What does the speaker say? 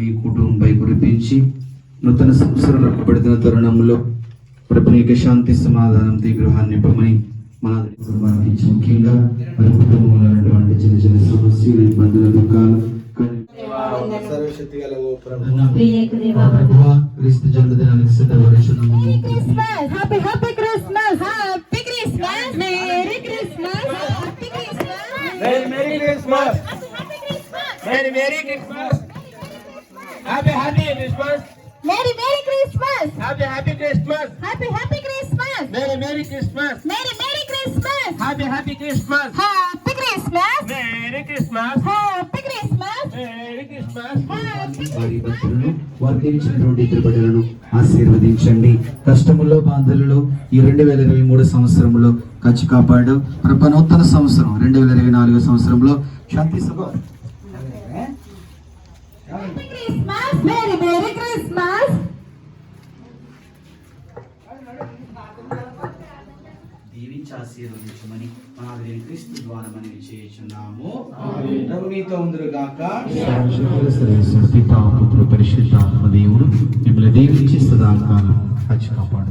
ఈ కుటుంబంపై కురిపించి నూతన సంవత్సరం రప్పబడుతున్న తరుణంలో ప్రభునికి శాంతి సమాధానం ఈ గృహాన్ని నింపమని మన ఇచ్చి ముఖ్యంగా మరి కుటుంబంలో ఉన్నటువంటి చిన్న చిన్న సమస్యలు ఇబ్బందుల దుఃఖాలు సర్వశక్తి గల ఓ ప్రభు ప్రియకు దేవా ప్రభువా, క్రీస్తు జన్మదినానికి సిద్ధపడుచున్నాము Christmas! Happy Happy Christmas! Happy Christmas! Merry Christmas! Happy Christmas! Merry Merry Christmas Happy Christmas! Merry Merry Christmas Happy Happy Christmas Merry Merry Christmas! Happy Happy Christmas Happy Happy Christmas! Merry Merry Christmas Merry Merry Christmas! Happy Happy Christmas Happy Christmas! Merry Christmas Happy Christmas! Merry Christmas వారి భక్తులను ఆశీర్వదించండి కష్టముల్లో బాధలలో ఈ రెండు వేల ఇరవై మూడు సంవత్సరంలో ఖర్చు కాపాడు ప్రభు నూతన సంవత్సరం రెండు వేల ఇరవై నాలుగు సంవత్సరంలో శాంతి సభ దీవించి ఆశీర్వదించమని మన క్రీస్తు ద్వారా మనం చేయుచున్నాము మీతో ఉందరుగాక. పరిశుద్ధాత్మ దేవుడు మిమ్మల్ని దీవించి సదాకాలం ఖర్చు కాపాడు.